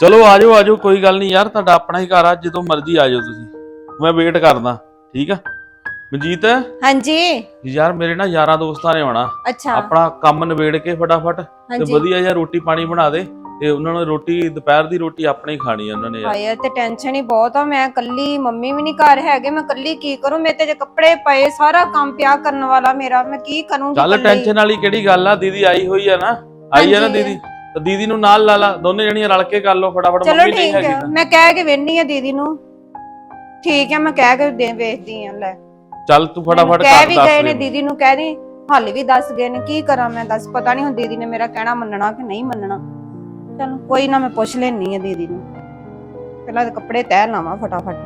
ਚਲੋ ਆਜੋ ਆਜੋ ਕੋਈ ਗੱਲ ਨਹੀਂ ਯਾਰ ਤੁਹਾਡਾ ਆਪਣਾ ਹੀ ਘਰ ਆ ਜਦੋਂ ਮਰਜ਼ੀ ਆਜੋ ਤੁਸੀਂ। ਮੈਂ ਵੇਟ ਕਰਦਾ ਠੀਕ ਆ? ਮਨਜੀਤ? ਹਾਂਜੀ। ਯਾਰ ਮੇਰੇ ਨਾ ਯਾਰਾਂ ਦੋਸਤਾਂ ਨੇ ਆਉਣਾ। ਅੱਛਾ। ਆਪਣਾ ਕੰਮ ਨਿਬੇੜ ਕੇ ਫਟਾਫਟ ਤੇ ਵਧੀਆ ਜਿਹਾ ਰੋਟੀ ਪਾਣੀ ਬਣਾ ਦੇ ਤੇ ਉਹਨਾਂ ਨੂੰ ਰੋਟੀ ਦੁਪਹਿਰ ਦੀ ਰੋਟੀ ਆਪਣੀ ਖਾਣੀ ਆ ਉਹਨਾਂ ਨੇ ਯਾਰ। ਹਾਏ ਤੇ ਟੈਨਸ਼ਨ ਹੀ ਬਹੁਤ ਆ। ਮੈਂ ਕੱਲੀ ਮੰਮੀ ਵੀ ਨਹੀਂ ਘਰ ਹੈਗੇ ਮੈਂ ਕੱਲੀ ਕੀ ਕਰੂੰ? ਮੇਰੇ ਤੇ ਜੇ ਕੱਪੜੇ ਪਏ ਸਾਰਾ ਕੰਮ ਪਿਆ ਕਰਨ ਵਾਲਾ ਮੇਰਾ ਮੈਂ ਕੀ ਕਰੂੰਗੀ ਚੱਲ? ਟੈਨਸ਼ਨ ਵਾਲੀ ਕਿਹੜੀ ਗੱਲ ਆ? ਦੀਦੀ ਆਈ ਹੋਈ ਆ ਨਾ। ਆਈ ਆ ਨਾ। ਦੀਦੀ। ਤੇ ਦੀਦੀ ਨੂੰ ਨਾਲ ਲਾ ਲਾ ਦੋਨੇ ਜਣੀਆਂ ਰਲ ਕੇ ਕਰ ਲਓ ਫਟਾਫਟ ਚਲੋ ਮੰਮੀ ਨਹੀਂ ਠੀਕ ਹੈਗੀ ਹੈ। ਤਾਂ। ਮੈਂ ਕਹਿ ਕੇ ਵੇਖਣੀ ਆ ਦੀਦੀ ਨੂੰ। ਠੀਕ ਹੈ ਮੈਂ ਕਹਿ ਕੇ ਦੇ ਵੇਖਦੀ ਆ ਲੈ। ਚੱਲ ਤੂੰ ਫਟਾਫਟ ਮੈਨੂੰ ਕਹਿ ਕਰ ਵੀ ਦੱਸ ਗਏ ਨੇ ਦੇ। ਦੀਦੀ ਨੂੰ ਕਹਿ ਦੀ ਹਾਲੇ ਵੀ ਦੱਸ ਗਏ ਨੇ ਕੀ ਕਰਾਂ ਮੈਂ ਦੱਸ ਪਤਾ ਨਹੀਂ ਹੁਣ ਦੀਦੀ ਨੇ ਮੇਰਾ ਕਹਿਣਾ ਮੰਨਣਾ ਕਿ ਨਹੀਂ ਮੰਨਣਾ। ਚਲ ਕੋਈ ਨਾ ਮੈਂ ਪੁੱਛ ਲੈਣੀ ਆ ਦੀਦੀ ਨੂੰ। ਪਹਿਲਾਂ ਤਾਂ ਕੱਪੜੇ ਤੈਅ ਲਾਵਾਂ ਫਟਾਫਟ।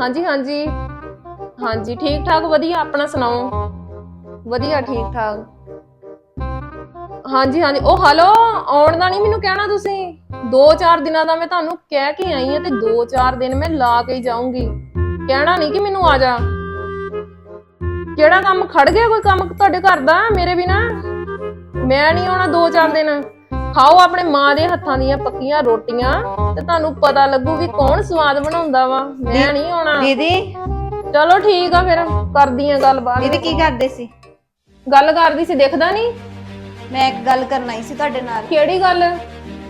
ਹਾਂਜੀ ਹਾਂਜੀ। ਹਾਂਜੀ ਠੀਕ ਠਾਕ ਵਧੀਆ ਆਪਣਾ ਸੁਣਾਓ? ਵਧੀਆ ਠੀਕ ਠਾਕ ਹਾਂਜੀ ਹਾਂਜੀ। ਉਹ ਹਲੋ ਆਉਣ ਦਾ ਨਹੀਂ ਮੈਨੂੰ ਕਹਿਣਾ ਤੁਸੀਂ। 2-4 ਦਿਨਾਂ ਦਾ ਮੈਂ ਤੁਹਾਨੂੰ ਕਹਿ ਕੇ ਆਈ ਆ ਤੇ 2-4 ਦਿਨ ਮੈਂ ਲਾ ਕੇ ਹੀ ਜਾਊਂਗੀ। ਕਹਿਣਾ ਨਹੀਂ ਕਿ ਮੈਨੂੰ ਆ ਜਾ। ਕਿਹੜਾ ਕੰਮ ਖੜ ਗਿਆ ਕੋਈ ਕੰਮ ਤੁਹਾਡੇ ਘਰ ਦਾ ਮੇਰੇ ਬਿਨਾ? ਮੈਂ ਨਹੀਂ ਆਉਣਾ 2-4 ਦਿਨ। ਖਾਓ ਆਪਣੇ ਮਾਂ ਦੇ ਹੱਥਾਂ ਦੀਆਂ ਪੱਕੀਆਂ ਰੋਟੀਆਂ ਤੇ ਤੁਹਾਨੂੰ ਪਤਾ ਲੱਗੂ ਵੀ ਕੌਣ ਸਵਾਦ ਬਣਾਉਂਦਾ ਵਾ। ਮੈਂ ਨਹੀਂ ਆਉਣਾ। ਦੀਦੀ। ਚਲੋ ਠੀਕ ਆ ਫਿਰ ਕਰਦੀ ਆ ਗੱਲ ਬਾਅਦ ਦੀਦੀ। ਕੀ ਕਰਦੇ ਸੀ? ਗੱਲ ਕਰਦੀ ਸੀ ਦਿਖਦਾ ਨਹੀਂ। ਮੈਂ ਇੱਕ ਗੱਲ ਕਰਨਾ ਹੀ ਸੀ ਤੁਹਾਡੇ ਨਾਲ। ਕਿਹੜੀ ਗੱਲ?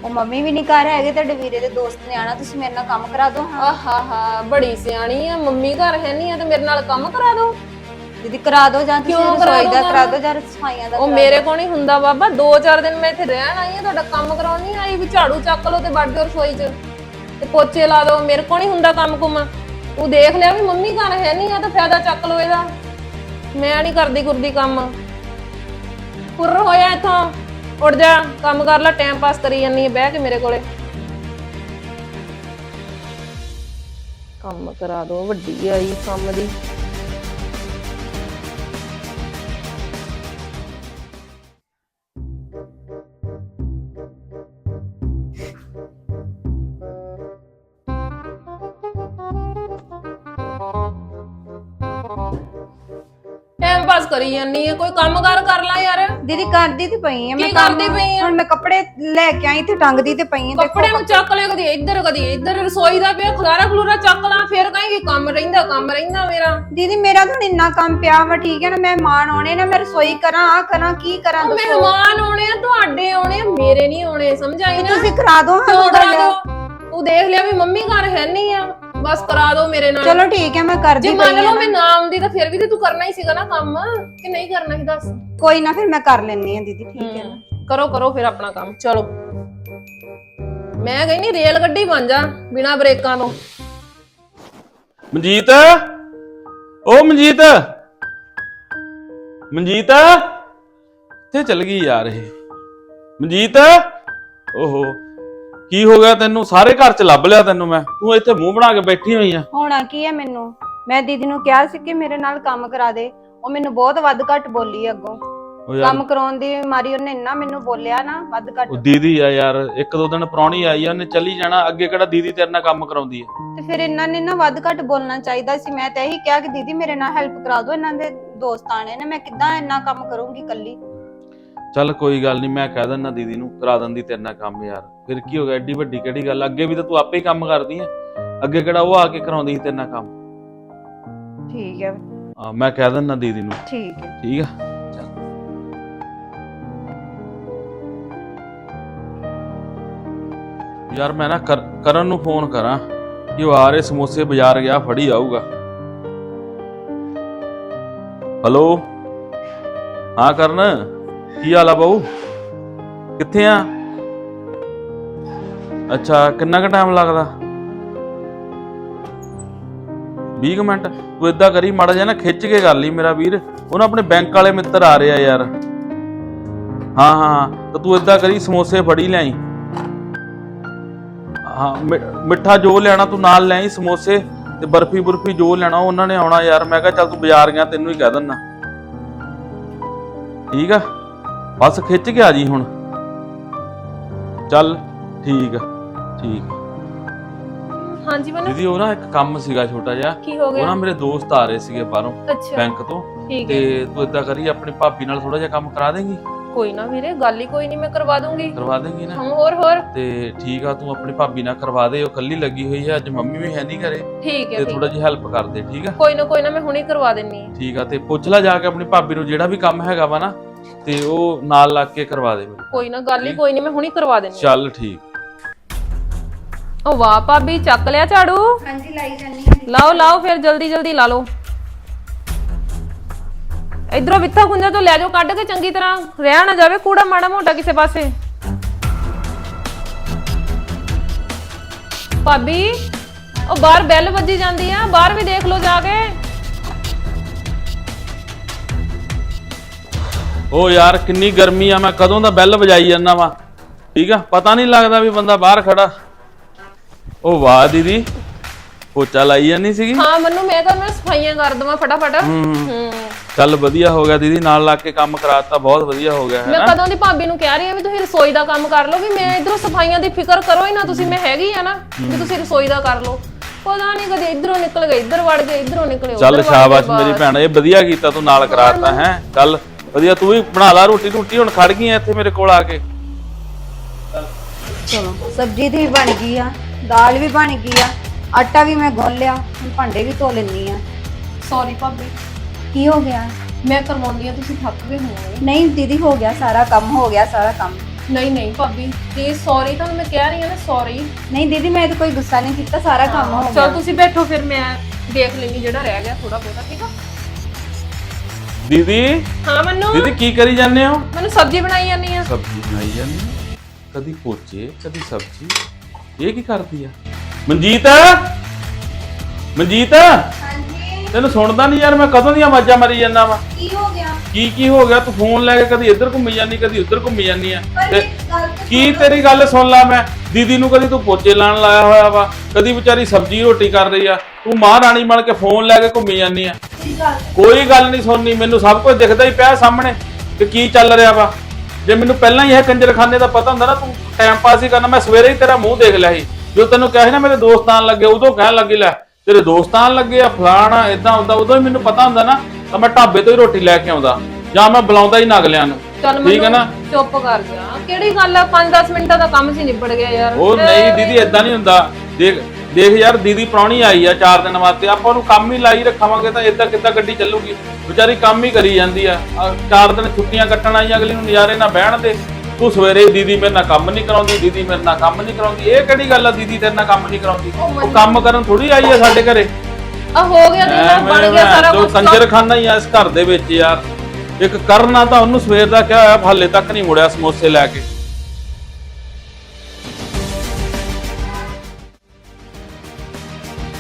ਉਹ ਮੰਮੀ ਵੀ ਨਹੀਂ ਘਰ ਹੈਗੇ ਤੁਹਾਡੇ ਵੀਰੇ ਦੇ ਦੋਸਤ ਨੇ ਆਣਾ ਤੁਸੀਂ ਮੇਰੇ ਨਾਲ ਕੰਮ ਕਰਾ ਦਿਓ ਹਾਂ। ਆਹਾ ਹਾ ਬੜੀ ਸਿਆਣੀ ਆ ਮੰਮੀ ਘਰ ਹੈ ਨਹੀਂ ਆ ਤੇ ਮੇਰੇ ਨਾਲ ਕੰਮ ਕਰਾ ਦੋ ਦੀਦੀ ਕਰਾ ਦਿਓ ਜਾਂ ਤੁਸੀਂ ਕਿਉਂ ਕਰਾ ਰਸੋਈ ਦਾ ਕਰਾ? ਦਿਓ ਜਾਂ ਸਫਾਈਆਂ ਦਾ ਉਹ ਕਰਾ ਮੇਰੇ ਕੋਲ ਨਹੀਂ ਹੁੰਦਾ ਬਾਬਾ 2-4 ਦਿਨ ਮੈਂ ਇੱਥੇ ਰਹਿਣ ਆਈ ਆ ਤੁਹਾਡਾ ਕੰਮ ਕਰਾਉਣ ਨਹੀਂ ਆਈ ਵੀ ਝਾੜੂ ਚੱਕ ਲਓ ਤੇ ਵੱਢ ਦਿਓ ਰਸੋਈ 'ਚ। ਤੇ ਪੋਚੇ ਲਾ ਦਿਓ ਮੇਰੇ ਕੋਲ ਨਹੀਂ ਹੁੰਦਾ ਕੰਮ ਕੁਮ। ਤੂੰ ਦੇਖ ਲਿਆ ਵੀ ਮੰਮੀ ਘਰ ਹੈ ਨਹੀਂ ਆ ਤਾਂ ਫਾਇਦਾ ਚੱਕ ਲਓ ਇਹਦਾ। ਮੈਂ ਨਹੀਂ ਕਰਦੀ ਗੁਰਦੀ ਕੰਮ। ਪੁਰ ਹੋਇਆ ਇੱਥੋਂ। ਉੱਡ ਜਾ, ਕੰਮ ਕਰ ਲੈ ਟਾਈਮ ਪਾਸ ਕਰੀ ਜਾਂਦੀ ਹੈ ਬਹਿ ਕੇ ਮੇਰੇ ਕੋਲੇ। ਕੰਮ ਕਰਾ ਦੋ, ਵੱਡੀ ਆਈ ਕੰਮ ਦੀ। ਟਾਈਮ ਪਾਸ ਕਰੀ ਜਾਂਦੀ ਹੈ ਕੋਈ ਕੰਮ ਕਾਰ ਕਰ ਲੈ ਯਾਰ। ਦੀਦੀ ਕਰਦੀ ਤੇ ਪਈ ਆ ਕੀ ਕੰਮ। ਕਰਦੀ ਪਈ ਆਂ? ਹੁਣ ਮੈਂ ਕੱਪੜੇ ਲੈ ਕੇ ਆਈ ਤੇ ਟੰਗਦੀ ਤੇ ਪਈ ਆ ਕੱਪੜੇ ਨੂੰ ਚੱਕ ਲਿਆ ਕਦੀ ਇੱਧਰ ਕਦੀ ਇੱਧਰ ਰਸੋਈ ਦਾ ਪਿਆ ਖਲਾਰਾ ਖਲੂਰਾ ਚੱਕ ਲਾਂ ਫੇਰ ਕਹੇਗੀ ਕੰਮ ਰਹਿੰਦਾ ਕੰਮ ਰਹਿੰਦਾ ਮੇਰਾ ਦੀਦੀ ਮੇਰਾ ਤਾਂ ਹੁਣ ਇੰਨਾ ਕੰਮ ਪਿਆ ਵਾ ਠੀਕ ਹੈ ਨਾ ਮਹਿਮਾਨ ਆਉਣੇ ਨਾ ਮੈਂ ਰਸੋਈ ਕਰਾਂ ਆ ਕਰਾਂ ਕੀ ਕਰਾਂ ਉਹ ਦੱਸੋ ਮਹਿਮਾਨ ਆਉਣੇ ਆ ਤੁਹਾਡੇ ਆਉਣੇ ਆ ਮੇਰੇ ਨਹੀਂ ਆਉਣੇ ਸਮਝ ਆਈ ਨਾ ਤੁਸੀਂ ਕਰਾ ਦਿਓ ਹਾਂ। ਦੋ ਤੂੰ ਦੇਖ ਲਿਆ ਵੀ ਮੰਮੀ ਘਰ ਹੈ ਨਹੀਂ ਆ ਬਸ ਕਰਾ ਦੋ ਮੇਰੇ ਨਾਲ। ਚਲੋ ਠੀਕ ਹੈ ਮੈਂ ਜੇ ਕਰਦੀ ਮੰਨ ਪਈ ਲਓ ਮੈਂ ਨਾ ਆਉਂਦੀ ਤਾਂ ਫਿਰ ਵੀ ਤੇ ਤੂੰ ਕਰਨਾ ਹੀ ਸੀਗਾ ਨਾ ਕੰਮ ਕਿ ਨਹੀਂ ਕਰਨਾ ਸੀ ਦੱਸ? ਕੋਈ ਨਾ ਫਿਰ ਮੈਂ ਕਰ ਲੈਣੀ ਆ ਦੀਦੀ ਠੀਕ ਹੈ। ਨਾ ਕਰੋ ਕਰੋ ਫਿਰ ਆਪਣਾ ਕੰਮ ਚਲੋ। ਮੈਂ ਕਹਿੰਦੀ ਰੇਲ ਗੱਡੀ ਬਣ ਜਾ ਬਿਨਾ ਬ੍ਰੇਕਾਂ ਤੋਂ। ਮਨਜੀਤ? ਓ ਮਨਜੀਤ? ਮਨਜੀਤ? ਕਿੱਥੇ ਚਲ ਗਈ ਯਾਰ ਇਹ? ਮਨਜੀਤ? ਓਹੋ। ਕੀ ਹੋ ਗਿਆ ਤੈਨੂੰ? ਸਾਰੇ ਘਰ ਚ ਲੱਭ ਲਿਆ ਤੈਨੂੰ ਮੈਂ। ਤੂੰ ਇੱਥੇ ਮੂੰਹ ਬਣਾ ਕੇ ਬੈਠੀ ਹੋਈ ਆ। ਹੋਣਾ ਕੀ ਹੈ ਮੈਨੂੰ? ਮੈਂ ਦੀਦੀ ਨੂੰ ਕਿਹਾ ਸੀ ਕਿ ਮੇਰੇ ਨਾਲ ਕੰਮ ਕਰਾ ਦੇ। ਉਹ ਮੈਨੂੰ ਬਹੁਤ ਵੱਧ ਘੱਟ ਬੋਲੀ ਅੱਗੋਂ। ਯਾਰ ਕੰਮ ਕਰਾਉਣ ਦੀ ਮਾਰੀ ਉਹਨੇ ਇੰਨਾ ਮੈਨੂੰ ਬੋਲਿਆ ਨਾ ਵੱਧ ਘੱਟ। ਉਹ ਦੀਦੀ ਆ ਯਾਰ ਇੱਕ ਦੋ ਦਿਨ ਪ੍ਰਾਹੁਣੀ ਆਈ ਆ ਉਹਨੇ ਚੱਲੀ ਜਾਣਾ। ਅੱਗੇ ਕਿਹੜਾ ਦੀਦੀ ਤੇਰੇ ਨਾਲ ਕੰਮ ਕਰਾਉਂਦੀ ਆ? ਤੇ ਫਿਰ ਇਹਨਾਂ ਨੇ ਨਾ ਵੱਧ ਘੱਟ ਬੋਲਣਾ ਚਾਹੀਦਾ ਸੀ। ਮੈਂ ਤਾਂ ਇਹੀ ਕਿਹਾ ਕਿ ਦੀਦੀ ਮੇਰੇ ਨਾਲ ਹੈਲਪ ਕਰਾ ਦਿਓ ਇਹਨਾਂ ਦੇ ਦੋਸਤ ਆਣੇ ਨੇ ਮੈਂ ਕਿੱਦਾਂ ਇੰਨਾ ਕੰਮ ਕਰੂੰਗੀ ਕੱਲੀ ਚੱਲ ਕੋਈ ਗੱਲ ਨਹੀਂ ਮੈਂ ਕਹਿ ਦਿੰਦਾ ਦੀਦੀ ਨੂੰ ਕਰਾ ਦਿੰਦੀ ਤੇਰੇ ਨਾਲ ਕੰਮ ਯਾਰ। ਫਿਰ ਕੀ ਹੋ ਗਿਆ ਐਡੀ ਵੱਡੀ ਕਿਹੜੀ ਗੱਲ ਅੱਗੇ ਵੀ ਤਾਂ ਤੂੰ ਆਪੇ ਹੀ ਕੰਮ ਕਰਦੀ ਆ। ਅੱਗੇ ਕਿਹੜਾ ਉਹ ਆ ਕੇ ਕਰਾਉਂਦੀ ਸੀ ਤੇਰੇ ਨਾਲ ਕੰਮ? ਠੀਕ ਹੈ ਆ ਮੈਂ ਕਹਿ ਦਿੰਦਾ ਦੀਦੀ ਨੂੰ। ਠੀਕ ਹੈ ਠੀਕ ਆ? ਚੱਲ। ਯਾਰ ਮੈਂ ਨਾ ਕਰ- ਕਰਨ ਨੂੰ ਫੋਨ ਕਰਾਂ। ਕਿ ਉਹ ਆ ਰਹੇ ਸਮੋਸੇ ਬਾਜ਼ਾਰ ਗਿਆ ਫੜੀ ਆਊਗਾ। ਹਲੋ? ਹਾਂ ਕਰਨ? ਕੀ ਹਾਲ ਆ ਬਾਊ? ਕਿੱਥੇ ਆ? ਅੱਛਾ, ਕਿੰਨਾ ਕੁ ਟਾਈਮ ਲੱਗਦਾ? 20 ਮਿੰਟ। ਤੂੰ ਇਦਾਂ ਕਰੀ, ਮਾੜਾ ਜਿਹਾ ਨਾ ਖਿੱਚ ਕੇ ਕਰ ਲਈ ਮੇਰਾ ਵੀਰ। ਉਹਨਾਂ ਆਪਣੇ ਬੈਂਕ ਵਾਲੇ ਮਿੱਤਰ ਆ ਰਹੇ ਆ ਯਾਰ। ਹਾਂ ਹਾਂ ਤਾਂ ਤੂੰ ਇਦਾਂ ਕਰੀ, ਸਮੋਸੇ ਫੜੀ ਲਿਆਈ। ਹਾਂ ਮਿੱਠਾ ਜੋ ਲੈਣਾ ਤੂੰ ਨਾਲ ਲੈ ਆਈ ਸਮੋਸੇ ਤੇ ਬਰਫੀ ਬਰਫੀ ਜੋ ਲੈਣਾ, ਉਹਨਾਂ ਨੇ ਆਉਣਾ ਯਾਰ। ਮੈਂ ਕਿਹਾ ਚੱਲ ਤੂੰ ਬਾਜ਼ਾਰ ਗਿਆ, ਤੈਨੂੰ ਹੀ ਕਹਿ ਦਿੰਨਾ। ਠੀਕ ਆ? ਬਸ ਖਿੱਚ ਕੇ ਆ ਜੀ ਹੁਣ। ਚੱਲ ਠੀਕ ਆ ਠੀਕ ਆ। ਹਾਂਜੀ ਮਨ? ਦੀਦੀ ਉਹ ਨਾ ਇੱਕ ਕੰਮ ਸੀਗਾ ਛੋਟਾ ਜਿਹਾ। ਕੀ ਹੋ ਉਹ ਨਾ ਗਿਆ ਮੇਰੇ ਦੋਸਤ ਆ ਰਹੇ ਸੀਗੇ ਬਾਹਰੋਂ ਅੱਛਾ। ਬੈਂਕ ਤੋਂ। ਠੀਕ ਹੈ। ਤੇ ਤੂੰ ਇਦਾਂ ਕਰੀ ਆਪਣੀ ਭਾਬੀ ਨਾਲ ਥੋੜਾ ਜਿਹਾ ਕੰਮ ਕਰਾ ਦੇਂਗੀ? ਕੋਈ ਨਾ ਵੀਰੇ ਗੱਲ ਹੀ ਕੋਈ ਨਹੀਂ ਮੈਂ ਕਰਵਾ ਦੂੰਗੀ। ਕਰਵਾ ਦੇਂਗੀ ਨਾ। ਹਾਂ ਹੋਰ ਹੋਰ। ਤੇ ਠੀਕ ਆ ਤੂੰ ਆਪਣੀ ਭਾਬੀ ਨਾਲ ਕਰਵਾ ਦੇ ਉਹ ਕੱਲੀ ਲੱਗੀ ਹੋਈ ਹੈ ਅੱਜ ਮੰਮੀ ਵੀ ਹੈ ਨਹੀਂ ਘਰੇ। ਠੀਕ ਹੈ ਤੇ ਠੀਕ ਥੋੜਾ ਜਿਹੀ ਹੈਲਪ ਕਰ ਦੇ ਠੀਕ ਆ? ਕੋਈ ਨਾ ਕੋਈ ਨਾ ਮੈਂ ਹੁਣੇ ਕਰਵਾ ਦਿੰਨੀ ਠੀਕ ਆ ਤੇ ਪੁੱਛ ਲੈ ਜਾ ਕੇ ਆਪਣੀ ਭਾਬੀ ਨੂੰ ਜਿਹੜਾ ਵੀ ਕੰਮ ਹੈਗਾ ਵਾ ਨਾ ਤੇ ਉਹ ਨਾਲ ਲੱਗ ਕੇ ਕਰਵਾ ਦੇ ਮੈਨੂੰ। ਕੋਈ ਨਾ ਗੱਲ ਹੀ ਕੋਈ ਨਹੀਂ ਮੈਂ ਹੁਣੇ ਕਰਵਾ ਆ ਚੱਲ ਠੀਕ। ਉਹ ਵਾਹ ਭਾਬੀ ਚੱਕ ਲਿਆ ਝਾੜੂ? ਹਾਂਜੀ ਲਾਈ ਜਾਨੀ ਆ ਲਾਓ ਲਾਓ ਫਿਰ ਜਲਦੀ ਜਲਦੀ ਲਾ ਲਓ। ਇਧਰੋਂ ਵਿੱਥਾ ਖੁੰਝਾ ਤੋਂ ਲੈ ਜਾਓ ਕੱਢ ਕੇ ਚੰਗੀ ਤਰ੍ਹਾਂ। ਰਹਿ ਨਾ ਜਾਵੇ ਕੂੜਾ ਮਾੜਾ ਮੋਟਾ ਕਿਸੇ ਪਾਸੇ। ਭਾਬੀ ਉਹ ਬਾਹਰ ਬੈਲ ਵੱਜੀ ਜਾਂਦੀ ਆ ਬਾਹਰ ਵੀ ਦੇਖ ਲਓ ਜਾ ਕੇ। ਉਹ ਯਾਰ ਕਿੰਨੀ ਗਰਮੀ ਆ ਮੈਂ ਕਦੋਂ ਦਾ ਬੈਲ ਵਜਾਈ ਜਾਂਦਾ ਵਾ? ਠੀਕ ਆ? ਪਤਾ ਨਹੀਂ ਲੱਗਦਾ ਵੀ ਬੰਦਾ ਬਾਹਰ ਖੜਾ। ਉਹ ਵਾਹ ਦੀਦੀ ਪੋਚਾ ਲਾਈ ਜਾਂਦੀ ਸੀਗੀ? ਹਾਂ ਮੈਨੂੰ ਮੈਂ ਤਾਂ ਮੈਂ ਸਫਾਈਆਂ ਕਰ ਦਵਾਂ ਫਟਾਫਟ। ਹੂੰ ਚੱਲ ਵਧੀਆ ਹੋ ਗਿਆ ਦੀਦੀ ਨਾਲ ਲੱਗ ਕੇ ਕੰਮ ਕਰਾਤਾ ਬਹੁਤ ਵਧੀਆ ਹੋ ਗਿਆ ਮੈਂ ਹੈ ਕਦੋਂ ਦੀ ਭਾਬੀ ਨੂੰ ਕਹਿ ਰਹੀ ਆ ਵੀ ਤੁਸੀਂ ਰਸੋਈ ਦਾ ਕੰਮ ਕਰ ਲਓ ਵੀ ਮੈਂ ਇਧਰੋਂ ਸਫਾਈਆਂ ਦੀ ਫਿਕਰ ਕਰੋ ਹੀ ਨਾ ਤੁਸੀਂ ਮੈਂ ਹੈਗੀ ਆ ਨਾ ਵੀ ਤੁਸੀਂ ਰਸੋਈ ਦਾ ਕਰ ਲਓ। ਪਤਾ ਨਹੀਂ ਕਦੇ ਇਧਰੋਂ ਨਿਕਲ ਗਏ ਇਧਰ ਵੜ ਗਏ ਇਧਰੋਂ ਨਿਕਲੇ ਉੱਧਰ ਚੱਲ ਸ਼ਾਬਾਸ਼ ਬਸ। ਮੇਰੀ ਭੈਣ ਇਹ ਵਧੀਆ ਕੀਤਾ ਤੂੰ ਨਾਲ ਕਰਾਤਾ ਹੈ? ਚੱਲ ਵਧੀਆ ਤੂੰ ਵੀ ਬਣਾ ਲਾ ਰੋਟੀ ਰੋਟੀ ਹੁਣ ਖੜ ਗਈ ਐ ਇੱਥੇ ਮੇਰੇ ਕੋਲ ਆ ਕੇ। ਚਲੋ ਸਬਜ਼ੀ ਦੀ ਵੀ ਬਣ ਗਈ ਆ ਦਾਲ ਵੀ ਬਣ ਗਈ ਆ ਆਟਾ ਵੀ ਮੈਂ ਗੁੰਨ ਲਿਆ ਹੁਣ ਭਾਂਡੇ ਵੀ ਧੋ ਲੈਣੀ ਆ। ਸੌਰੀ ਭਾਬੀ। ਕੀ ਹੋ ਗਿਆ? ਮੈਂ ਕਰਵਾਉਂਦੀ ਆ ਤੁਸੀਂ ਥੱਕ ਗਏ ਹੋਵੋਗੇ। ਨਹੀਂ ਦੀਦੀ ਹੋ ਗਿਆ ਸਾਰਾ ਕੰਮ ਹੋ ਗਿਆ ਸਾਰਾ ਕੰਮ। ਨਹੀਂ ਨਹੀਂ ਭਾਬੀ ਪਲੀਜ਼ ਸੌਰੀ ਤੁਹਾਨੂੰ ਮੈਂ ਕਹਿ ਰਹੀ ਆ ਨਾ ਸੌਰੀ ਨਹੀਂ ਦੀਦੀ ਮੈਂ ਤਾਂ ਕੋਈ ਗੁੱਸਾ ਨਹੀਂ ਕੀਤਾ ਸਾਰਾ ਕੰਮ ਹੋ ਚਲ ਗਿਆ। ਤੁਸੀਂ ਬੈਠੋ ਫਿਰ ਮੈਂ ਦੇਖ ਲੈਣੀ ਜਿਹੜਾ ਰਹਿ ਗਿਆ ਥੋੜਾ ਬਹੁਤਾ ਠੀਕ ਆ? ਦੀਦੀ? ਹਾਂ ਮੈਨੂੰ? ਦੀਦੀ ਕੀ ਕਰੀ ਜਾਂਦੇ ਹੋ? ਮੈਨੂੰ ਸਬਜ਼ੀ ਬਣਾਈ ਜਾਂਦੀ ਆ। ਸਬਜ਼ੀ ਬਣਾਈ ਜਾਂਦੀ ਆ। ਕਦੀ ਪੋਚੇ ਕਦੀ ਸਬਜ਼ੀ। ਇਹ ਕੀ ਕਰਦੀ ਆ? ਮਨਜੀਤ? ਮਨਜੀਤ? ਹਾਂਜੀ। ਤੈਨੂੰ ਸੁਣਦਾ ਨਹੀਂ ਯਾਰ ਮੈਂ ਕਦੋਂ ਦੀਆਂ ਆਵਾਜ਼ਾਂ ਮਾਰੀ ਜਾਂਦਾ ਵਾ? ਕੀ ਹੋ ਗਿਆ? ਕੀ ਕੀ ਹੋ ਗਿਆ? ਤੂੰ ਫੋਨ ਲੈ ਕੇ ਕਦੀ ਇੱਧਰ ਘੁੰਮੀ ਜਾਂਦੀ ਕਦੀ ਉੱਧਰ ਘੁੰਮੀ ਜਾਂਦੀ ਆ? ਪਰ ਤੇ ਇਹ ਗੱਲ ਤਾਂ ਕੀ ਤੇਰੀ ਗੱਲ ਸੁਣ ਲਾ ਮੈਂ? ਦੀਦੀ ਨੂੰ ਕਦੀ ਤੂੰ ਪੋਚੇ ਲਾਣ ਲਾਇਆ ਹੋਇਆ ਵਾ? ਕਦੀ ਵਿਚਾਰੀ ਸਬਜ਼ੀ ਰੋਟੀ ਕਰ ਰਹੀ ਆ? ਤੂੰ ਮਾਂ ਰਾਣੀ ਬਣ ਕੇ ਫੋਨ ਲੈ ਕੇ ਘੁੰਮੀ ਜਾਂਦੀ ਆ? ਕੋਈ ਗੱਲ ਨਹੀਂ ਸੁਣਨੀ ਮੈਨੂੰ ਸਭ ਕੁਝ ਦਿਖਦਾ ਹੀ ਪਿਆ ਸਾਹਮਣੇ ਕਿ ਕੀ ਚੱਲ ਰਿਹਾ ਵਾ। ਜੇ ਮੈਨੂੰ ਪਹਿਲਾਂ ਹੀ ਇਹ ਕੰਜਰਖਾਨੇ ਦਾ ਪਤਾ ਹੁੰਦਾ ਨਾ ਤੂੰ ਟਾਈਮ ਪਾਸ ਹੀ ਕਰਨਾ ਮੈਂ ਸਵੇਰੇ ਹੀ ਤੇਰਾ ਮੂੰਹ ਦੇਖ ਲਿਆ ਸੀ। ਜੋ ਤੈਨੂੰ ਕਿਹਾ ਸੀ ਨਾ ਮੇਰੇ ਦੋਸਤ ਆਣ ਲੱਗੇ ਉਦੋਂ ਕਹਿਣ ਲੱਗੀ ਲੈ ਤੇਰੇ ਦੋਸਤ ਆਣ ਲੱਗੇ ਆ ਫਲਾਣਾ ਇਦਾਂ ਹੁੰਦਾ ਉਦੋਂ ਹੀ ਮੈਨੂੰ ਪਤਾ ਹੁੰਦਾ ਨਾ ਤਾਂ ਮੈਂ ਢਾਬੇ ਤੋਂ ਹੀ ਰੋਟੀ ਲੈ ਕੇ ਆਉਂਦਾ ਜਾਂ ਮੈਂ ਬੁਲਾਉਂਦਾ ਹੀ ਨਗਲਿਆਂ ਨੂੰ। ਚੱਲ ਠੀਕ ਹੈ ਨਾ? ਚੁੱਪ ਕਰ ਜਾ। ਕਿਹੜੀ ਗੱਲ ਆ? 5-10 ਮਿੰਟਾਂ ਦਾ ਕੰਮ ਸੀ ਨਿਬੜ ਗਿਆ ਯਾਰ। ਉਹ ਨਹੀਂ ਦੀਦੀ ਇਦਾਂ ਨਹੀਂ ਹੁੰਦਾ। ਦੇਖ ਦੇਖ ਯਾਰ ਦੀਦੀ ਪ੍ਰਾਹੁਣੀ ਆਈ ਆ 4 ਦਿਨ ਵਾਸਤੇ। ਆਪਾਂ ਉਹਨੂੰ ਕੰਮ ਹੀ ਲਾਈ ਰੱਖਾਵਾਂਗੇ ਤਾਂ ਇਦਾਂ ਕਿੱਦਾਂ ਗੱਡੀ ਚੱਲੂਗੀ? ਵਿਚਾਰੀ ਕੰਮ ਹੀ ਕਰੀ ਜਾਂਦੀ ਆ। 4 ਦਿਨ ਛੁੱਟੀਆਂ ਕੱਟਣ ਆਈ ਅਗਲੀ ਨੂੰ ਨਜ਼ਾਰੇ ਨਾਲ ਬਹਿਣ ਦੇ। ਤੂੰ ਸਵੇਰੇ ਦੀਦੀ ਮੇਰੇ ਨਾਲ ਕੰਮ ਨਹੀਂ ਕਰਾਉਂਦੀ ਦੀਦੀ ਮੇਰੇ ਨਾਲ ਕੰਮ ਨਹੀਂ ਕਰਾਉਂਦੀ। ਇਹ ਕਿਹੜੀ ਗੱਲ ਆ ਦੀਦੀ ਤੇਰੇ ਨਾਲ ਕੰਮ ਨਹੀਂ ਕਰਾਉਂਦੀ? ਉਹ ਕੰਮ ਕਰਨ ਥੋੜੀ ਆਈ ਆ ਸਾਡੇ ਘਰੇ। ਆ ਹੋ ਗਿਆ ਦਿਨ ਬਣ ਗਿਆ ਸਾਰਾ ਕੁਝ ਕੰਜਰਖਾਨਾ ਹੀ ਆ ਇਸ ਘਰ ਦੇ ਵਿੱਚ ਯਾਰ। ਇੱਕ ਕਰਨਾ ਤਾਂ ਉਹਨੂੰ ਸਵੇਰ ਦਾ ਕਿਹਾ ਹੋਇਆ ਹਾਲੇ ਤੱਕ ਨਹੀਂ ਮੁੜਿਆ ਸਮੋਸੇ ਲੈ ਕੇ।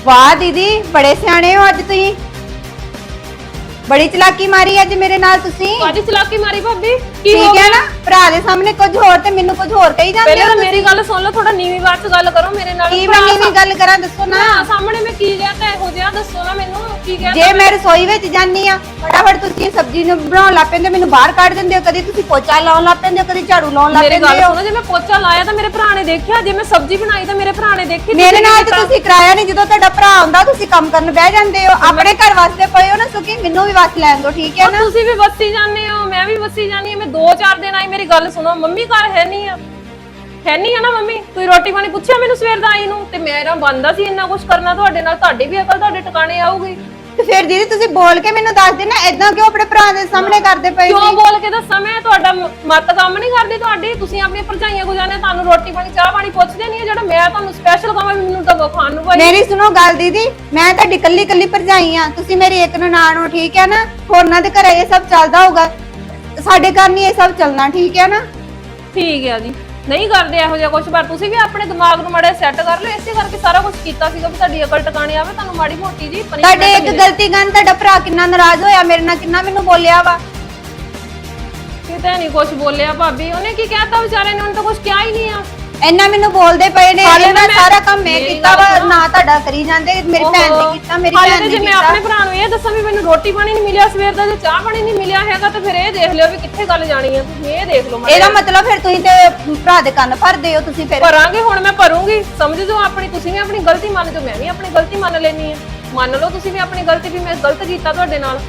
ਵਾਹ ਦੀਦੀ ਬੜੇ ਸਿਆਣੇ ਹੋ ਅੱਜ ਤੁਸੀਂ। ਬੜੀ ਚਲਾਕੀ ਮਾਰੀ ਅੱਜ ਮੇਰੇ ਨਾਲ ਤੁਸੀਂ। ਅੱਜ ਚਲਾਕੀ ਮਾਰੀ ਭਾਬੀ? ਕੀ ਹੋ ਠੀਕ ਹੈ ਨਾ ਭਰਾ ਦੇ ਸਾਹਮਣੇ ਕੁਝ ਹੋਰ ਤੇ ਮੈਨੂੰ ਕੁਝ ਹੋਰ ਕਹੀ ਜਾਂਦੇ ਪਹਿਲੇ ਹੋ ਤਾਂ ਮੇਰੀ ਗੱਲ ਸੁਣ ਲਓ ਥੋੜਾ ਨੀਵੀਂ ਬਾਤ ਚ ਗੱਲ ਕਰੋ ਮੇਰੇ ਨਾਲ। ਕੀ ਮੈਂ ਨੀਵੀਂ ਗੱਲ ਕਰਾਂ ਦੱਸੋ ਨਾ। ਸਾਹਮਣੇ ਮੈਂ ਕੀ ਕਹਿਤਾ ਇਹੋ ਜਿਹਾ ਦੱਸੋ ਨਾ ਮੈਨੂੰ। ਜੇ ਮੈਂ ਰਸੋਈ ਵਿੱਚ ਜਾਂਦੀ ਆ ਫਟਾਫਟ ਤੁਸੀਂ ਸਬਜ਼ੀ ਨੂੰ ਬਣਾਉਣ ਲੱਗ ਪੈਂਦੇ ਮੈਨੂੰ ਬਾਹਰ ਕੱਢ ਦਿੰਦੇ ਹੋ ਕਦੀ ਤੁਸੀਂ ਪੋਚਾ ਲਾਉਣ ਲੱਗ ਪੈਂਦੇ ਹੋ ਕਦੀ ਝਾੜੂ ਲਾਉਣ ਲੱਗ ਮੇਰੀ ਗੱਲ ਪੈਂਦੇ ਹੋ। ਸੁਣੋ ਜੇ ਮੈਂ ਪੋਚਾ ਲਾਇਆ ਤਾਂ ਮੇਰੇ ਭਰਾ ਨੇ ਦੇਖਿਆ ਜੇ ਮੈਂ ਸਬਜ਼ੀ ਬਣਾਈ ਤਾਂ ਮੇਰੇ ਭਰਾ ਨੇ ਦੇਖੀ ਮੇਰੇ ਨਾਲ ਤਾਂ ਤੁਸੀਂ ਕਰਾਇਆ ਨਹੀਂ ਜਦੋਂ ਤੁਹਾਡਾ ਭਰਾ ਆਉਂਦਾ ਤੁਸੀਂ ਕੰਮ ਕਰਨ ਬਹਿ ਜਾਂਦੇ ਹੋ ਆਪਣੇ ਘਰ ਵਾਸਤੇ ਪਏ ਹੋ ਨਾ ਸੁਖੀ ਮੈਨੂੰ ਵੀ ਵਸ ਲੈਣ ਦਿਓ ਠੀਕ ਹੈ ਨਾ? ਤੁਸੀਂ ਵੀ ਵਸੀ ਜਾਂਦੇ ਹੋ ਮੈਂ ਵੀ ਵਸੀ ਜਾਂਦੀ ਹਾਂ ਮੈਂ 2-4 ਦਿਨ ਆਈ ਮੇਰੀ ਗੱਲ ਸੁਣੋ ਮੰਮੀ ਘਰ ਹੈ ਨਹੀਂ ਆ। ਹੈ ਨਹੀਂ ਆ ਨਾ ਮੰਮੀ? ਤੁਸੀਂ ਰੋਟੀ ਪਾਣੀ ਪੁੱਛਿਆ ਮੈਨੂੰ ਸਵੇਰ ਦਾ ਆਈ ਨੂੰ? ਤੇ ਮੇਰਾ ਬੰਦਾ ਸੀ ਇੰਨਾ ਕੁਝ ਕਰਨਾ ਤੁਹਾਡੇ ਨਾਲ ਤੁਹਾਡੀ ਵੀ ਅਕਲ ਤੁਹਾਡੇ ਟਿਕਾਣੇ ਆਊਗੀ। ਤੇ ਫਿਰ ਦੀਦੀ ਤੁਸੀਂ ਬੋਲ ਕੇ ਮੈਨੂੰ ਦੱਸ ਦੇਣਾ ਐਦਾਂ ਕਿਉਂ ਆਪਣੇ ਭਰਾ ਦੇ ਸਾਹਮਣੇ ਕਰਦੇ ਪਏ ਕਿਉਂ ਬੋਲ ਕੇ ਦੱਸਾਂ ਮੈਂ? ਤੁਹਾਡਾ ਮ- ਮੱਤ ਕੰਮ ਨਹੀਂ ਕਰਦੀ ਤੁਹਾਡੀ। ਤੁਸੀਂ ਆਪਣੀਆਂ ਭਰਜਾਈਆਂ ਗੁਜ਼ਾਰਨੇ ਤੁਹਾਨੂੰ ਰੋਟੀ ਪਾਣੀ ਚਾਹ ਪਾਣੀ ਪੁੱਛਦੇ ਨਹੀਂ ਜਿਹੜਾ ਮੈਂ ਤੁਹਾਨੂੰ ਸਪੈਸ਼ਲ ਕਹਾਂ ਮੈਨੂੰ ਤਾਂ ਖਾਣ ਨੂੰ ਭਾਈ। ਮੇਰੀ ਸੁਣੋ ਗੱਲ ਦੀਦੀ ਮੈਂ ਤੁਹਾਡੀ ਕੱਲੀ ਕੱਲੀ ਭਰਜਾਈ ਆ ਤੁਸੀਂ ਮੇਰੀ ਇੱਕ ਨਨਾਣ ਹੋ ਠੀਕ ਹੈ ਨਾ? ਹੋਰਨਾਂ ਦੇ ਘਰੇ ਇਹ ਸਭ ਚੱਲਦਾ ਹੋਊਗਾ। ਸਾਡੇ ਘਰ ਨਹੀਂ ਇਹ ਸਭ ਚੱਲਣਾ ਠੀਕ ਹੈ ਨਾ? ਠੀਕ ਹੈ ਜੀ। ਨਹੀਂ ਕਰਦੇ ਇਹੋ ਜਿਹਾ ਕੁਝ ਪਰ ਤੁਸੀਂ ਵੀ ਆਪਣੇ ਦਿਮਾਗ ਨੂੰ ਮਾੜਾ ਸੈੱਟ ਕਰ ਲਓ ਇਸੇ ਕਰਕੇ ਸਾਰਾ ਕੁਝ ਕੀਤਾ ਸੀਗਾ ਵੀ ਤੁਹਾਡੀ ਅਕਲ ਟਿਕਾਣੇ ਆਵੇ ਤੁਹਾਨੂੰ ਮਾੜੀ ਮੋਟੀ ਜੀ punishment ਤੁਹਾਡੇ ਇੱਕ ਮਿਲੇ। ਗਲਤੀ ਗਨ ਤੁਹਾਡਾ ਭਰਾ ਕਿੰਨਾ ਨਾਰਾਜ਼ ਹੋਇਆ ਮੇਰੇ ਨਾਲ ਕਿੰਨਾ ਮੈਨੂੰ ਬੋਲਿਆ ਵਾ ਕਿਤੇ ਨਹੀਂ ਕੁਝ ਬੋਲਿਆ ਭਾਬੀ ਉਹਨੇ ਕੀ ਕਹਿਤਾ ਵਿਚਾਰੇ ਨੇ ਉਹਨੇ ਤਾਂ ਕੁਝ ਕਿਹਾ ਹੀ ਨਹੀਂ ਆ ਇੰਨਾ ਮੈਨੂੰ ਬੋਲਦੇ ਪਏ ਨੇ ਹਾਲੇ ਇਹਨਾਂ ਮੈਂ- ਸਾਰਾ ਕੰਮ ਮੈਂ ਮੇਰੀ ਕੀਤਾ ਗੱਲ ਵਾ ਸੁਣੋ। ਨਾ ਤੁਹਾਡਾ ਕਰੀ ਜਾਂਦੇ ਮੇਰੀ ਭੈਣ। ਨੇ ਕੀਤਾ ਮੇਰੀ ਹਾਲੇ ਭੈਣ ਤੇ ਨੇ ਜੇ ਮੈਂ ਕੀਤਾ। ਆਪਣੇ ਭਰਾ ਨੂੰ ਇਹ ਦੱਸਾਂ ਵੀ ਮੈਨੂੰ ਰੋਟੀ ਪਾਣੀ ਨਹੀਂ ਮਿਲਿਆ ਸਵੇਰ ਦਾ ਜੇ ਚਾਹ ਪਾਣੀ ਨਹੀਂ ਮਿਲਿਆ ਹੈਗਾ ਤਾਂ ਫਿਰ ਇਹ ਦੇਖ ਲਿਓ ਵੀ ਕਿੱਥੇ ਗੱਲ ਜਾਣੀ ਹੈ ਤੁਸੀਂ ਇਹ ਦੇਖ ਲਓ ਇਹਦਾ ਮਤਲਬ ਫਿਰ ਤੁਸੀਂ ਤੇ ਭਰਾ ਦੇ ਕੰਨ ਭਰਦੇ ਹੋ ਤੁਸੀਂ ਫਿਰ ਭਰਾਂਗੇ ਹੁਣ ਮੈਂ ਭਰੂੰਗੀ। ਸਮਝ ਜੋ ਆਪਣੀ ਤੁਸੀਂ ਵੀ ਆਪਣੀ ਗਲਤੀ ਮੰਨ ਜੋ ਮੈਂ ਵੀ ਆਪਣੀ ਗਲਤੀ ਮੰਨ ਲੈਣੀ ਹੈ ਮੰਨ ਲਓ ਤੁਸੀਂ ਵੀ ਆਪਣੀ ਗਲਤੀ ਵੀ ਮੈਂ ਗਲਤ ਕੀਤਾ ਤੁਹਾਡੇ ਨਾਲ।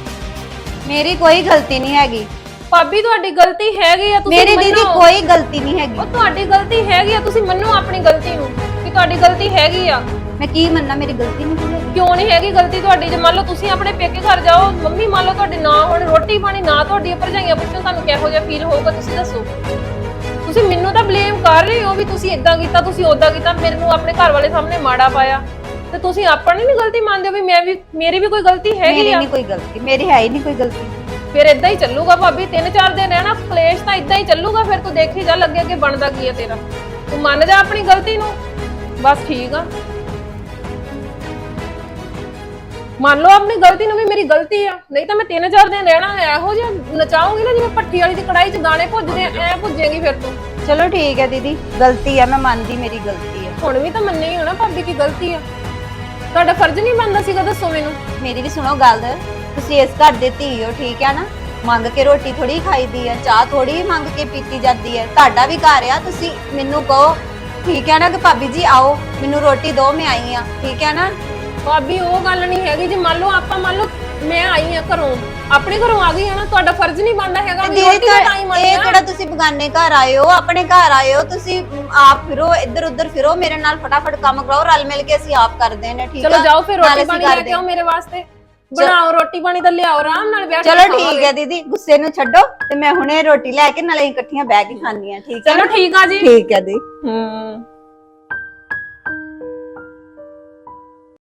ਮੇਰੀ ਕੋਈ ਗਲਤੀ ਨਹੀਂ ਹੈਗੀ। ਭਾਬੀ ਤੁਹਾਡੀ ਗਲਤੀ ਹੈਗੀ ਆ ਤੁਸੀਂ ਮੇਰੀ ਦੀਦੀ ਮੰਨੋ। ਕੋਈ ਗਲਤੀ ਨਹੀਂ ਹੈਗੀ। ਉਹ ਤੁਹਾਡੀ ਗਲਤੀ ਹੈਗੀ ਆ ਤੁਸੀਂ ਮੰਨੋ ਆਪਣੀ ਗਲਤੀ ਨੂੰ ਕਿ ਤੁਹਾਡੀ ਗਲਤੀ ਹੈਗੀ ਆ। ਮੈਂ ਕੀ ਮੰਨਾਂ ਮੇਰੀ ਗਲਤੀ ਨਹੀਂ ਕੋਈ ਹੈਗੀ। ਕਿਉਂ ਨਹੀਂ ਹੈਗੀ ਗਲਤੀ ਤੁਹਾਡੀ? ਜੇ ਮੰਨ ਲਓ ਤੁਸੀਂ ਆਪਣੇ ਪੇਕੇ ਘਰ ਜਾਓ ਮੰਮੀ ਮੰਨ ਲਓ ਤੁਹਾਡੇ ਨਾ ਹੁਣ ਰੋਟੀ ਪਾਣੀ ਨਾ ਤੁਹਾਡੀ ਭਰਜਾਈਆਂ ਪੁੱਛੋ ਤੁਹਾਨੂੰ ਕਿਹੋ ਜਿਹਾ ਫੀਲ ਹੋਊਗਾ ਤੁਸੀਂ ਦੱਸੋ। ਤੁਸੀਂ ਮੈਨੂੰ ਤਾਂ ਬਲੇਮ ਕਰ ਰਹੇ ਹੋ ਵੀ ਤੁਸੀਂ ਇਦਾਂ ਕੀਤਾ ਤੁਸੀਂ ਉਦਾਂ ਕੀਤਾ ਮੈਨੂੰ ਆਪਣੇ ਘਰ ਵਾਲੇ ਸਾਹਮਣੇ ਮਾੜਾ ਪਾਇਆ। ਤੇ ਤੁਸੀਂ ਆਪਣੀ ਨਹੀਂ ਗਲਤੀ ਮੰਨਦੇ ਹੋ ਵੀ ਮੈਂ ਵੀ ਮੇਰੀ ਵੀ ਕੋਈ ਗਲਤੀ ਹੈਗੀ ਮੇਰੀ ਆ। ਨਹੀਂ ਕੋਈ ਗਲਤੀ ਮੇਰੀ ਹੈ ਹੀ ਨਹੀਂ ਕੋਈ ਗਲਤੀ। ਫਿਰ ਇਦਾਂ ਹੀ ਚੱਲੂਗਾ ਭਾਬੀ ਤਿੰਨ ਚਾਰ ਦਿਨ ਰਹਿਣਾ ਕਲੇਸ਼ ਤਾਂ ਇਦਾਂ ਹੀ ਚੱਲੂਗਾ ਫਿਰ ਤੂੰ ਦੇਖੀ ਜਾ ਲੱਗੇ ਅੱਗੇ ਬਣਦਾ ਕੀ ਹੈ ਤੇਰਾ। ਤੂੰ ਮੰਨ ਜਾ ਆਪਣੀ ਗਲਤੀ ਨੂੰ। ਬਸ ਠੀਕ ਆ। ਮੰਨ ਲਓ ਆਪਣੀ ਗਲਤੀ ਨੂੰ ਵੀ ਮੇਰੀ ਗਲਤੀ ਆ। ਨਹੀਂ ਤਾਂ ਮੈਂ ਤਿੰਨ ਚਾਰ ਦਿਨ ਰਹਿਣਾ ਇਹੋ ਜਿਹਾ ਨਚਾਉਂਗੀ ਨਾ ਜਿਵੇਂ ਪੱਠੀ ਵਾਲੀ ਦੀ ਕੜਾਈ 'ਚ ਦਾਣੇ ਭੁੱਜਦੇ ਆ ਐ ਭੁੱਜੇਗੀ ਫਿਰ ਤੂੰ। ਚਲੋ ਠੀਕ ਹੈ ਦੀਦੀ ਗਲਤੀ ਆ ਮੈਂ ਮੰਨਦੀ ਮੇਰੀ ਗਲਤੀ ਹੈ ਹੁਣ ਵੀ ਤਾਂ ਮੰਨੇ ਹੀ ਹੋਣਾ ਭਾਬੀ ਕੀ ਗਲਤੀ ਆ। ਤੁਹਾਡਾ ਫਰਜ਼ ਨਹੀਂ ਬਣਦਾ ਸੀਗਾ ਦੱਸੋ ਮੈਨੂੰ। ਮੇਰੀ ਵੀ ਸੁਣੋ ਗੱਲ। ਤੁਸੀਂ ਇਸ ਘਰ ਦੇ ਧੀ ਹੋ ਠੀਕ ਹੈ ਨਾ? ਮੰਗ ਕੇ ਰੋਟੀ ਥੋੜੀ ਖਾਈਦੀ ਹੈ ਚਾਹ ਥੋੜੀ ਮੰਗ ਕੇ ਪੀਤੀ ਜਾਂਦੀ ਹੈ। ਤੁਹਾਡਾ ਵੀ ਘਰ ਆ ਤੁਸੀਂ ਮੈਨੂੰ ਕਹੋ ਠੀਕ ਹੈ ਨਾ ਕਿ ਭਾਬੀ ਜੀ ਆਓ ਮੈਨੂੰ ਰੋਟੀ ਦਿਓ ਮੈਂ ਆਈ ਆ ਠੀਕ ਹੈ ਨਾ? ਭਾਬੀ ਉਹ ਗੱਲ ਨਹੀਂ ਹੈਗੀ ਜੇ ਮੰਨ ਲਓ ਆਪਾਂ ਮੰਨ ਲਓ ਮੈਂ ਆਈ ਆ ਘਰੋਂ ਆਪਣੇ ਘਰੋਂ ਆ ਗਈ ਆ ਨਾ ਤੁਹਾਡਾ ਫਰਜ਼ ਨਹੀਂ ਬਣਦਾ ਹੈਗਾ ਵੀ ਰੋਟੀ ਦਾ ਟਾਈਮ ਇਹ ਆਇਆ ਕਿਹੜਾ ਤੁਸੀਂ ਬਗਾਨੇ ਘਰ ਆਏ ਹੋ ਆਪਣੇ ਘਰ ਆਏ ਹੋ ਤੁਸੀਂ ਆਪ ਫਿਰੋ ਇੱਧਰ ਉੱਧਰ ਫਿਰੋ ਮੇਰੇ ਨਾਲ ਫਟਾਫਟ ਕੰਮ ਕਰਾਓ ਰਲ ਮਿਲ ਕੇ ਅਸੀਂ ਆਪ ਕਰਦੇ ਨੇ ਠੀਕ ਆ? ਚਲੋ ਜਾਓ ਫਿਰ ਨਾਲ ਰੋਟੀ ਅਸੀਂ ਪਾਣੀ ਲੈ ਕਰਦੇ ਕੇ ਆਓ ਮੇਰੇ ਵਾਸਤੇ। ਬਣਾਓ ਰੋਟੀ ਪਾਣੀ ਤਾਂ ਲਿਆਓ ਆਰਾਮ ਨਾਲ ਬੈਠ ਕੇ ਚਲੋ ਠੀਕ। ਹੈ ਦੀਦੀ ਗੁੱਸੇ ਨੂੰ ਛੱਡੋ ਤੇ ਮੈਂ ਹੁਣੇ ਰੋਟੀ ਲੈ ਕੇ ਨਾਲੇ ਇਕੱਠੀਆਂ ਬਹਿ ਕੇ ਖਾਂਦੀਆਂ ਠੀਕ ਹੈ ਚਲੋ ਠੀਕ ਆ ਜੀ। ਠੀਕ ਹੈ ਦੀ ਹੂੰ।